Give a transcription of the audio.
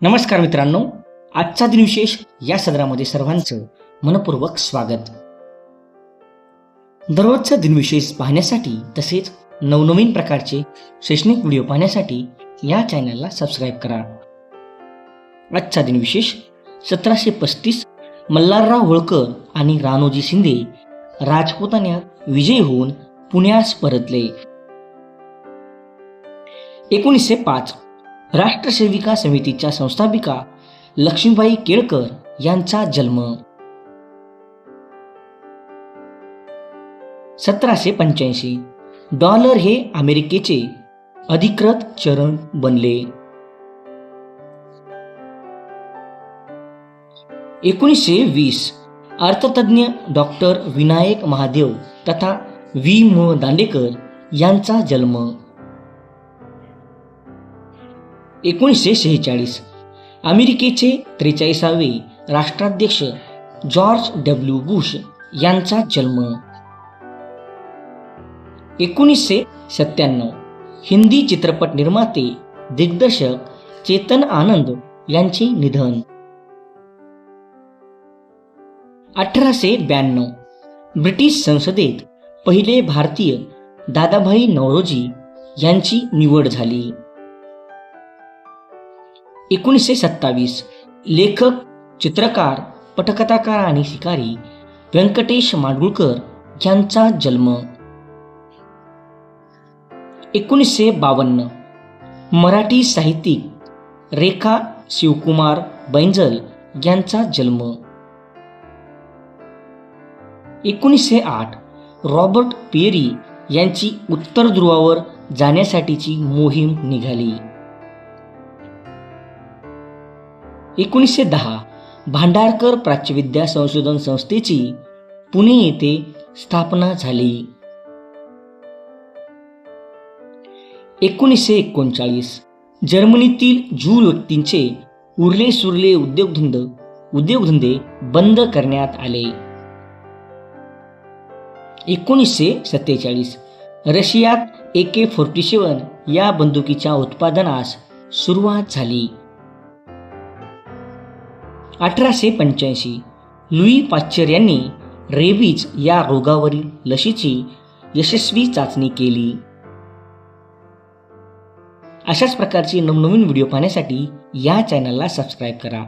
नमस्कार मित्रांनो आजचा दिनविशेष या सदरामध्ये सर्वांचं मनपूर्वक स्वागत. दररोजचा दिनविशेष पाहण्यासाठी तसेच नवनवीन प्रकारचे शैक्षणिक व्हिडिओ पाहण्यासाठी या चॅनलला सबस्क्राईब करा. आजचा दिनविशेष सतराशे पस्तीस मल्हारराव होळकर आणि रानोजी शिंदे राजपुतान्यात विजयी होऊन पुण्यास परतले. एकोणीसशे पाच राष्ट्रसेविका समितीच्या संस्थापिका लक्ष्मीबाई केळकर यांचा जन्म. सतराशे पंच्याऐंशी. डॉलर हे अमेरिकेचे अधिकृत चरण बनले. एकोणीसशे वीस. अर्थतज्ञ डॉक्टर विनायक महादेव तथा व्ही. म दांडेकर यांचा जन्म. एकोणीसशे शेहेचाळीस. अमेरिकेचे त्रेचाळीसावे राष्ट्राध्यक्ष जॉर्ज डब्ल्यू बुश यांचा जन्म. एकोणीसशे सत्त्याण्णव. हिंदी चित्रपट निर्माते दिग्दर्शक चेतन आनंद यांचे निधन. अठराशे ब्याण्णव. ब्रिटिश संसदेत पहिले भारतीय दादाभाई नवरोजी यांची निवड झाली. एकोणीसशे सत्तावीस. लेखक चित्रकार पटकथाकार आणि शिकारी व्यंकटेश माडगुळकर यांचा जन्म. एकोणीसशे बावन्न. मराठी साहित्यिक रेखा शिवकुमार बैंजल यांचा जन्म. एकोणीसशे आठ. रॉबर्ट पेरी यांची उत्तर ध्रुवावर जाण्यासाठीची मोहीम निघाली. एकोणीसशे दहा भांडारकर प्राच्यविद्या संशोधन संस्थेची पुणे येथे स्थापना झाली. एकोणीसशे एकोणचाळीस जर्मनीतील ज्यू व्यक्तींचे उरले सुरले उद्योगधंद उद्योगधंदे बंद करण्यात आले. एकोणीसशे सत्तेचाळीस रशियात ए के फोर्टी सेवन या बंदुकीच्या उत्पादनास सुरुवात झाली. अठराशे पंच्याऐंशी. लुई पाश्चर यांनी रेबीज या रोगावरील लशीची यशस्वी चाचणी केली. अशाच प्रकारचे नवनवीन व्हिडिओ पाहण्यासाठी या चॅनलला सबस्क्राईब करा.